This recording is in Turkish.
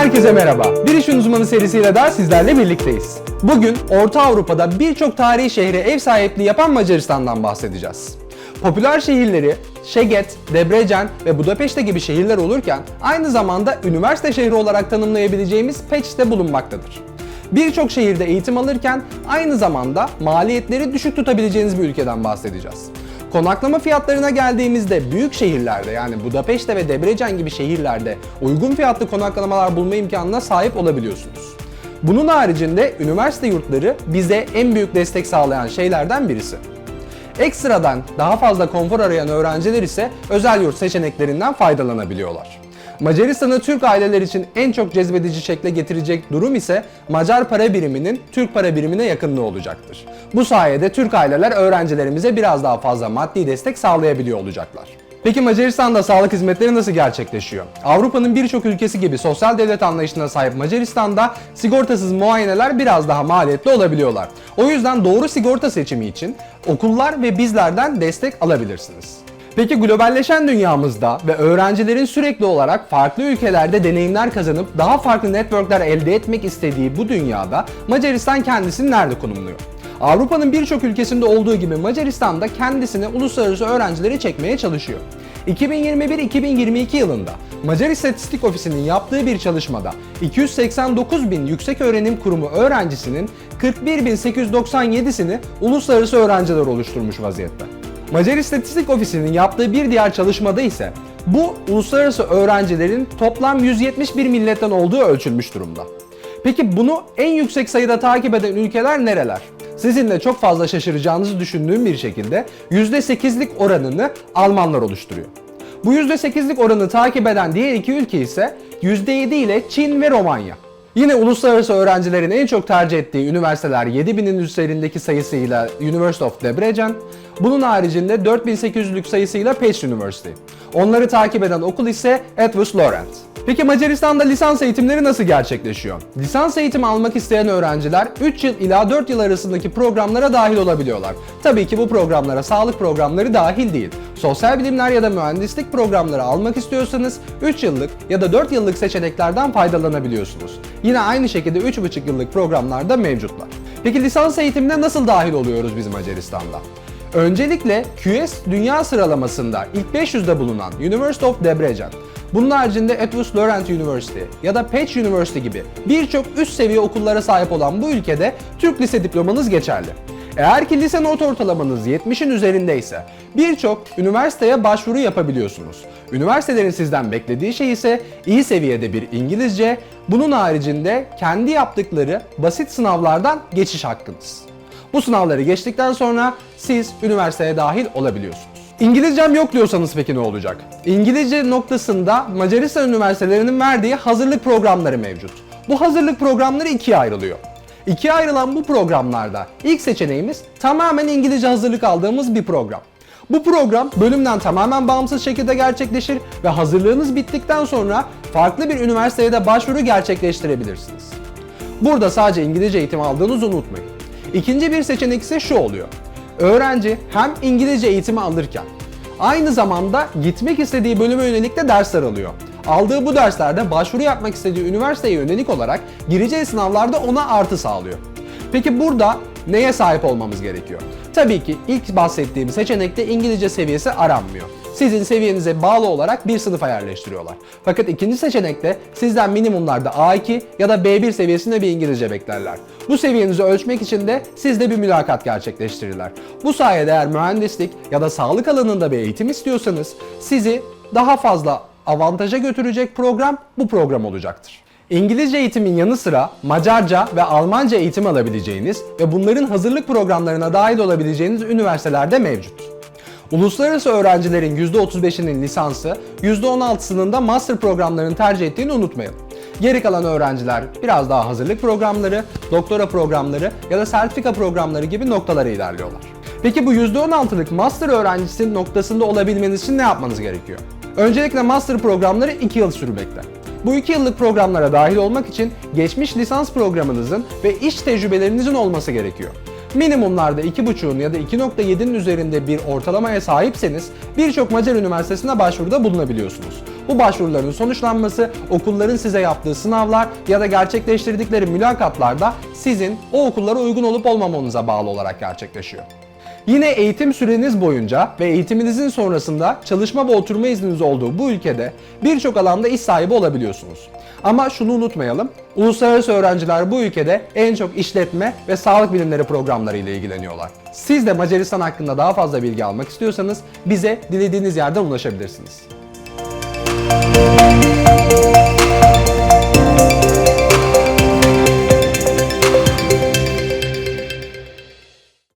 Herkese merhaba. Bir işin uzmanı serisiyle daha sizlerle birlikteyiz. Bugün Orta Avrupa'da birçok tarihi şehre ev sahipliği yapan Macaristan'dan bahsedeceğiz. Popüler şehirleri Şeget, Debrecen ve Budapeşte gibi şehirler olurken aynı zamanda üniversite şehri olarak tanımlayabileceğimiz Peç'te bulunmaktadır. Birçok şehirde eğitim alırken aynı zamanda maliyetleri düşük tutabileceğiniz bir ülkeden bahsedeceğiz. Konaklama fiyatlarına geldiğimizde büyük şehirlerde yani Budapeşte ve Debrecen gibi şehirlerde uygun fiyatlı konaklamalar bulma imkanına sahip olabiliyorsunuz. Bunun haricinde üniversite yurtları bize en büyük destek sağlayan şeylerden birisi. Ekstradan daha fazla konfor arayan öğrenciler ise özel yurt seçeneklerinden faydalanabiliyorlar. Macaristan'ı Türk aileler için en çok cezbedici şekle getirecek durum ise Macar para biriminin Türk para birimine yakınlığı olacaktır. Bu sayede Türk aileler öğrencilerimize biraz daha fazla maddi destek sağlayabiliyor olacaklar. Peki Macaristan'da sağlık hizmetleri nasıl gerçekleşiyor? Avrupa'nın birçok ülkesi gibi sosyal devlet anlayışına sahip Macaristan'da sigortasız muayeneler biraz daha maliyetli olabiliyorlar. O yüzden doğru sigorta seçimi için okullar ve bizlerden destek alabilirsiniz. Peki globalleşen dünyamızda ve öğrencilerin sürekli olarak farklı ülkelerde deneyimler kazanıp daha farklı networkler elde etmek istediği bu dünyada Macaristan kendisini nerede konumluyor? Avrupa'nın birçok ülkesinde olduğu gibi Macaristan da kendisine uluslararası öğrencileri çekmeye çalışıyor. 2021-2022 yılında Macar İstatistik Ofisi'nin yaptığı bir çalışmada 289 bin yüksek öğrenim kurumu öğrencisinin 41.897'sini uluslararası öğrenciler oluşturmuş vaziyette. Macar İstatistik Ofisi'nin yaptığı bir diğer çalışmada ise bu uluslararası öğrencilerin toplam 171 milletten olduğu ölçülmüş durumda. Peki bunu en yüksek sayıda takip eden ülkeler nereler? Sizinle çok fazla şaşıracağınızı düşündüğüm bir şekilde %8'lik oranını Almanlar oluşturuyor. Bu %8'lik oranı takip eden diğer iki ülke ise %7 ile Çin ve Romanya. Yine uluslararası öğrencilerin en çok tercih ettiği üniversiteler 7000'in üzerindeki sayısıyla University of Debrecen, bunun haricinde 4800'lük sayısıyla Page University. Onları takip eden okul ise Edward Laurent. Peki Macaristan'da lisans eğitimleri nasıl gerçekleşiyor? Lisans eğitimi almak isteyen öğrenciler 3 yıl ila 4 yıl arasındaki programlara dahil olabiliyorlar. Tabii ki bu programlara sağlık programları dahil değil. Sosyal bilimler ya da mühendislik programları almak istiyorsanız 3 yıllık ya da 4 yıllık seçeneklerden faydalanabiliyorsunuz. Yine aynı şekilde 3,5 yıllık programlar da mevcutlar. Peki lisans eğitimine nasıl dahil oluyoruz biz Macaristan'da? Öncelikle QS dünya sıralamasında ilk 500'de bulunan University of Debrecen, bunun haricinde Edward Laurent University ya da Page University gibi birçok üst seviye okullara sahip olan bu ülkede Türk lise diplomanız geçerli. Eğer ki lise not ortalamanız 70'in üzerindeyse birçok üniversiteye başvuru yapabiliyorsunuz. Üniversitelerin sizden beklediği şey ise iyi seviyede bir İngilizce, bunun haricinde kendi yaptıkları basit sınavlardan geçiş hakkınız. Bu sınavları geçtikten sonra siz üniversiteye dahil olabiliyorsunuz. İngilizcem yok diyorsanız peki ne olacak? İngilizce noktasında Macaristan üniversitelerinin verdiği hazırlık programları mevcut. Bu hazırlık programları ikiye ayrılıyor. İkiye ayrılan bu programlarda ilk seçeneğimiz tamamen İngilizce hazırlık aldığımız bir program. Bu program bölümden tamamen bağımsız şekilde gerçekleşir ve hazırlığınız bittikten sonra farklı bir üniversiteye de başvuru gerçekleştirebilirsiniz. Burada sadece İngilizce eğitim aldığınızı unutmayın. İkinci bir seçenek ise şu oluyor. Öğrenci hem İngilizce eğitimi alırken aynı zamanda gitmek istediği bölüme yönelik de dersler alıyor. Aldığı bu derslerde başvuru yapmak istediği üniversiteye yönelik olarak gireceği sınavlarda ona artı sağlıyor. Peki burada neye sahip olmamız gerekiyor? Tabii ki ilk bahsettiğim seçenekte İngilizce seviyesi aranmıyor. Sizin seviyenize bağlı olarak bir sınıfa yerleştiriyorlar. Fakat ikinci seçenekte sizden minimumlarda A2 ya da B1 seviyesinde bir İngilizce beklerler. Bu seviyenizi ölçmek için de sizde bir mülakat gerçekleştirirler. Bu sayede eğer mühendislik ya da sağlık alanında bir eğitim istiyorsanız sizi daha fazla avantaja götürecek program bu program olacaktır. İngilizce eğitimin yanı sıra Macarca ve Almanca eğitim alabileceğiniz ve bunların hazırlık programlarına dahil olabileceğiniz üniversitelerde mevcut. Uluslararası öğrencilerin %35'inin lisansı, %16'sının da master programlarını tercih ettiğini unutmayın. Geri kalan öğrenciler biraz daha hazırlık programları, doktora programları ya da sertifika programları gibi noktalara ilerliyorlar. Peki bu %16'lık master öğrencisinin noktasında olabilmeniz için ne yapmanız gerekiyor? Öncelikle master programları 2 yıl sürmekte. Bu 2 yıllık programlara dahil olmak için geçmiş lisans programınızın ve iş tecrübelerinizin olması gerekiyor. minimumlarda 2.5'un ya da 2.7'nin üzerinde bir ortalamaya sahipseniz birçok Macar üniversitesine başvuruda bulunabiliyorsunuz. Bu başvuruların sonuçlanması okulların size yaptığı sınavlar ya da gerçekleştirdikleri mülakatlarda sizin o okullara uygun olup olmamanıza bağlı olarak gerçekleşiyor. Yine eğitim süreniz boyunca ve eğitiminizin sonrasında çalışma ve oturma izniniz olduğu bu ülkede birçok alanda iş sahibi olabiliyorsunuz. Ama şunu unutmayalım, uluslararası öğrenciler bu ülkede en çok işletme ve sağlık bilimleri programları ile ilgileniyorlar. Siz de Macaristan hakkında daha fazla bilgi almak istiyorsanız bize dilediğiniz yerden ulaşabilirsiniz.